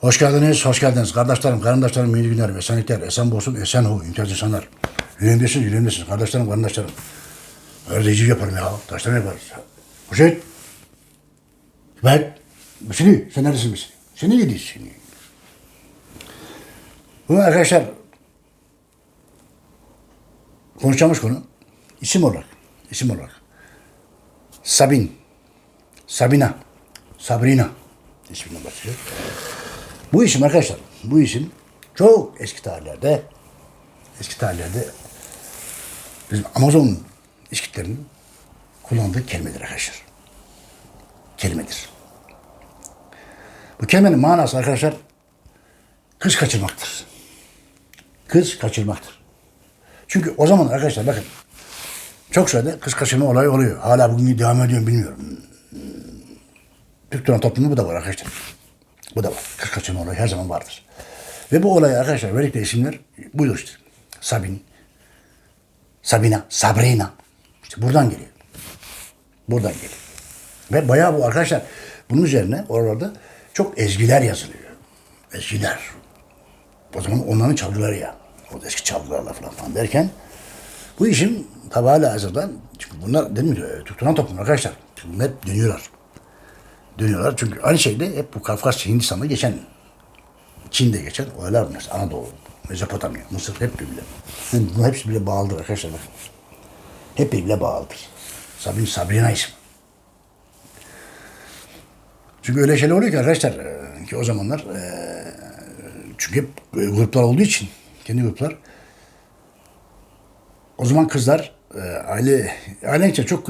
Hoş geldiniz, hoş geldiniz. Kardeşlerim, kardeşlerim, iyi günler, esenlikler, esen olsun, esen hu, imtiyaz insanlar. Yüreğimdesiniz, yüreğimdesiniz. Kardeşlerim, kardeşlerim. Öyle reciv yaparım ya, taştan yaparız. Hüseyin. Ben, Hüseyin, sen neredesin Hüseyin? Sen ne gidiyorsun şimdi? Bu arkadaşlar, konuşacağımız konu, isim olarak, isim olarak. Sabin, Sabina, Sabrina isminden başlıyor. Bu isim arkadaşlar, bu isim çok eski tarihlerde, eski tarihlerde bizim Amazon işkitlerinin kullandığı kelimedir arkadaşlar. Kelimedir. Bu kelimenin manası arkadaşlar kız kaçırmaktır. Kız kaçırmaktır. Çünkü o zaman arkadaşlar bakın çok sayıda kız kaçırma olayı oluyor. Hala bugün devam ediyor bilmiyorum. Türk Turan toplumu bu da var arkadaşlar. Bu da var. Kaçırma olayı her zaman vardır. Ve bu olay arkadaşlar verdikleri isimler buyur işte. Sabin, Sabina, Sabrina. İşte buradan geliyor. Buradan geliyor. Ve bayağı bu arkadaşlar bunun üzerine oralarda çok ezgiler yazılıyor. Ezgiler. O zaman onların çalgıları ya. O eski çalgılarla falan, falan derken bu işin tabi hala hazırda çünkü bunlar değil mi tutturan toplum arkadaşlar. Bunlar hep dönüyorlar. Dönüyorlar çünkü aynı şeyde hep bu Kafkasya Hindistan'da geçen Çin'de geçen olaylar bunlar. Anadolu, Mezopotamya, Mısır hep birbirine. Yani bunlar hepsi birbirine bağlıdır arkadaşlar. Hep birbirine bağlıdır. Sabrin Sabrina ismi. Çünkü öyle şeyler oluyor ki arkadaşlar e, ki o zamanlar e, çünkü hep e, gruplar olduğu için kendi gruplar o zaman kızlar aile aile çok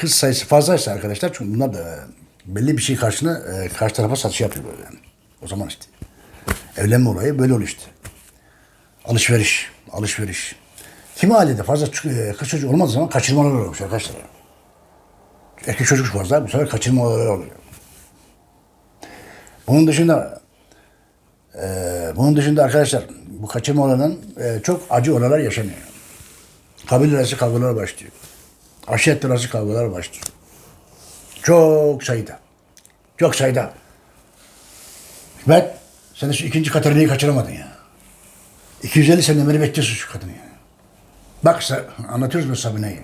kız sayısı fazlaysa arkadaşlar çünkü bunlar da belli bir şey karşına e, karşı tarafa satış yapıyor böyle yani. O zaman işte evlenme olayı böyle oluyor işte. Alışveriş, alışveriş. Kimi ailede fazla e, kız çocuğu olmadığı zaman kaçırmalar oluyormuş arkadaşlar. Erkek çocuk fazla bu sefer kaçırma olayları oluyor. Bunun dışında e, bunun dışında arkadaşlar bu kaçırma olayının e, çok acı olaylar yaşanıyor. Kabile arası kavgalar başlıyor. Aşiret arası kavgalar başlıyor. Çok sayıda. Çok sayıda. Hikmet, sen de şu ikinci Katerina'yı kaçıramadın ya. 250 sene beri bekliyorsun şu kadını ya. Bak anlatıyoruz mu Sabine'yi.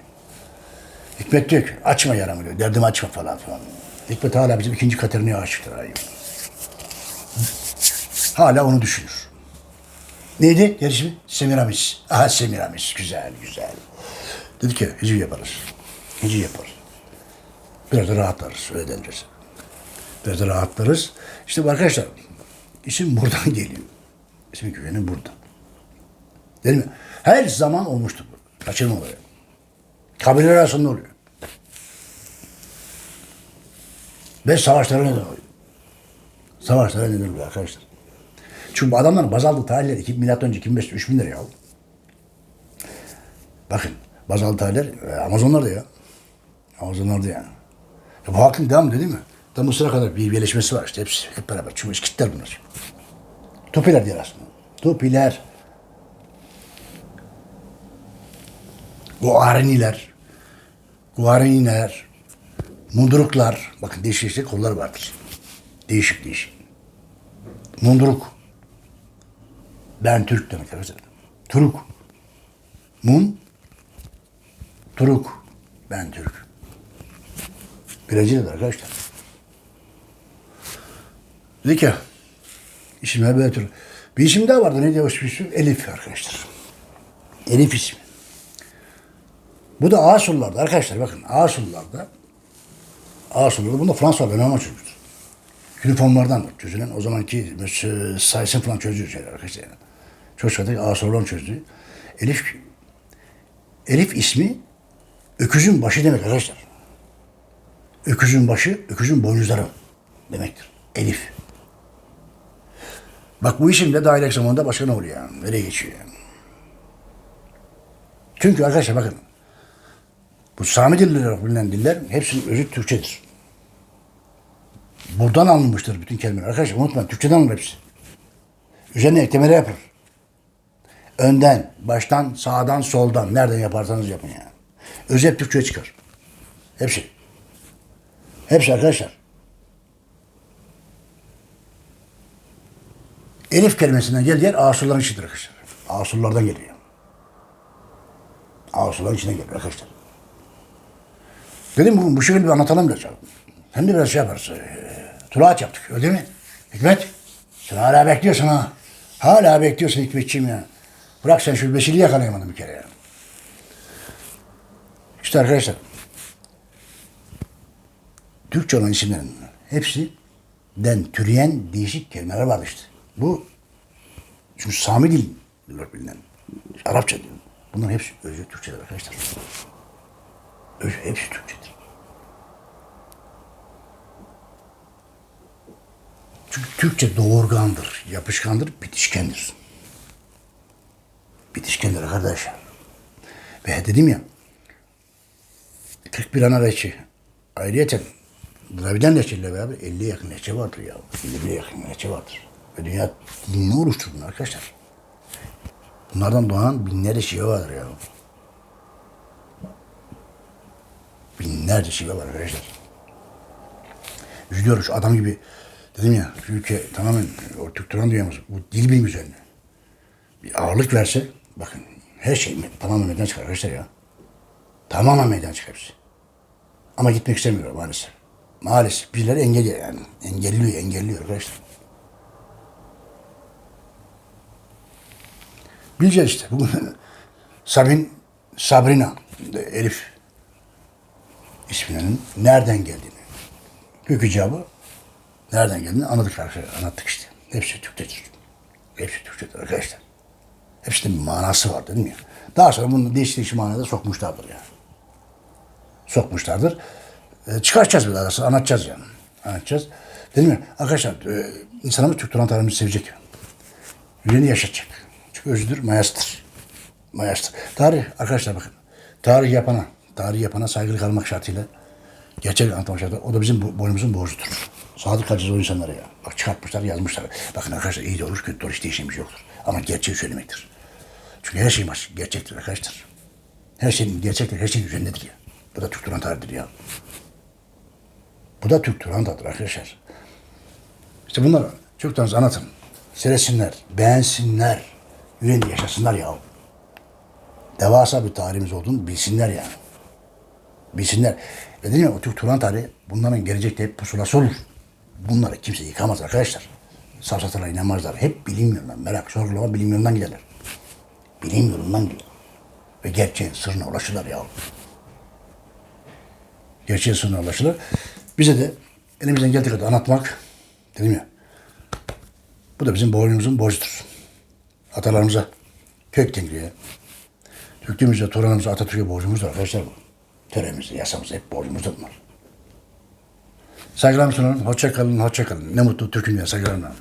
Hikmet diyor ki açma yaramı diyor. Derdimi açma falan falan. Hikmet hala bizim ikinci Katerina'ya aşıktır. Ay. Hala onu düşünür. Neydi gelişimi? Semiramis. Aha Semiramis. Güzel güzel. Dedi ki hiciv yaparız. Hiciv yaparız. Da rahatlarız. Öyle deniriz. Da rahatlarız. İşte arkadaşlar isim buradan geliyor. İsim güveni buradan. Değil mi? Her zaman olmuştur bu. Kaçırma olayı. Kabileler arasında oluyor. Ve savaşlara neden oluyor. Savaşlara neden oluyor arkadaşlar. Çünkü bu adamların baz aldığı tarihleri 2000 milattan önce 2500 3000 lira ya. Bakın baz aldığı tarihler e, Amazonlarda ya. Amazonlarda yani. Ya bu halkın devam ediyor değil mi? Da Mısır'a kadar bir birleşmesi var işte hepsi hep beraber. Çünkü İskitler bunlar. Topiler diyor aslında. Topiler. Guaraniler. Guaraniler. Munduruklar. Bakın değişik değişik kollar vardır. Değişik değişik. Munduruk. Ben Türk demek arkadaşlar. Turuk. Mun. Turuk. Ben Türk. Brezilya'da arkadaşlar. Dedi ki isimler böyle tür. Bir isim daha vardı. Neydi o isim? Elif arkadaşlar. Elif ismi. Bu da Asurlarda arkadaşlar bakın Asurlarda Asurlarda bunda Fransız önemli çocuktur. Üniformlardan çözülen o zamanki mesela sayısını falan çözüyor şeyler arkadaşlar. Yani. Sayıda Asurların çözdüğü. Elif Elif ismi öküzün başı demek arkadaşlar. Öküzün başı, öküzün boynuzları demektir. Elif. Bak bu isim de dahil zamanında başka ne oluyor yani? Nereye geçiyor yani? Çünkü arkadaşlar bakın bu Sami dilleri olarak bilinen diller hepsinin özü Türkçedir. Buradan alınmıştır bütün kelimeler. Arkadaşlar unutmayın Türkçeden alınır hepsi. Üzerine eklemeler yapar. Önden, baştan, sağdan, soldan nereden yaparsanız yapın yani. Özü hep Türkçe'ye çıkar. Hepsi. Hepsi arkadaşlar. Elif kelimesinden geldiği yer Asurların içidir arkadaşlar. Asurlardan geliyor. Asurların içinden geliyor arkadaşlar. Dedim bugün bu şekilde bir anlatalım biraz. Hem de biraz şey yaparız. Ee, Tulaat yaptık öyle değil mi? Hikmet. Sen hala bekliyorsun ha. Hala bekliyorsun Hikmetciğim ya. Bırak sen şu besili yakalayamadın bir kere ya. İşte arkadaşlar. Türkçe olan isimlerin hepsi den türeyen değişik kelimeler var işte. Bu çünkü Sami dil olarak bilinen Arapça dil. Bunların hepsi özü Türkçedir arkadaşlar. Özü hepsi Türkçedir. Çünkü Türkçe doğurgandır, yapışkandır, bitişkendir. Bitişkendir arkadaşlar. Ve dedim ya 41 ana reçi. Ayrıyeten Dravidan reçiyle beraber 50'ye yakın reçe vardır ya. 51'e yakın reçe vardır. Ve dünya dinini oluşturdu arkadaşlar. Bunlardan doğan binlerce şive vardır ya. Binlerce şive var arkadaşlar. Üzülüyoruz adam gibi dedim ya ülke tamamen o Türk Turan dünyamız bu dil bilimi üzerine bir ağırlık verse bakın her şey me- tamamen meydan çıkar arkadaşlar ya. Tamamen meydan çıkar hepsi. Ama gitmek istemiyor maalesef. Maalesef birileri engelliyor yani. Engelliyor, engelliyor arkadaşlar. Bileceğiz işte. Bugün Sabin, Sabrina, Elif isminin nereden geldiğini, kökü cevabı nereden geldiğini anladık arkadaşlar. Anlattık işte. Hepsi Türkçedir. Hepsi Türkçedir arkadaşlar. Hepsinin bir manası var dedim ya. Daha sonra bunu değişik değişik manada sokmuşlardır yani. Sokmuşlardır. E, çıkartacağız bir daha sonra anlatacağız yani. Anlatacağız. Dedim ya arkadaşlar e, insanımız Türk Turan tarihimizi sevecek. Yüreğini yaşatacak. Çünkü özüdür, mayasıdır. Mayasıdır. Tarih arkadaşlar bakın. Tarih yapana, tarih yapana saygılı kalmak şartıyla gerçek anlatmak şartıyla o da bizim bu- boynumuzun borcudur. Sadık kalacağız o insanlara ya. Bak çıkartmışlar, yazmışlar. Bakın arkadaşlar iyi de olur, kötü de olur, hiç değişen bir şey yoktur. Ama gerçeği söylemektir. Çünkü her şey var, gerçektir arkadaşlar. Her şeyin gerçektir, her şeyin üzerindedir ya. Bu da Türk Turan tarihidir ya. Bu da Türk Turan tarihidir arkadaşlar. İşte bunları çoktan anlatın. Seyretsinler, beğensinler, yüreğinde yaşasınlar ya. Devasa bir tarihimiz olduğunu bilsinler yani. Bilsinler. Ve dedim ya o Türk Turan tarihi bunların gelecekte hep pusulası olur. Bunları kimse yıkamaz arkadaşlar. Safsatalar inanmazlar. Hep bilim yolundan, merak, sorgulama bilim yolundan giderler. Bilim yolundan gider. Ve gerçeğin sırrına ulaşırlar ya. Gerçeğin sırrına ulaşırlar. Bize de elimizden geldiği kadar anlatmak, dedim ya, bu da bizim boynumuzun borcudur. Atalarımıza, kök tengriye, Türklüğümüze, Turan'ımıza, Atatürk'e borcumuzdur arkadaşlar bu. Töremizde, yasamızda hep borcumuzdur bunlar. Saygılarımı sunarım. Hoşça kalın, hoşça kalın. Ne mutlu Türk'üm ya saygılarımla.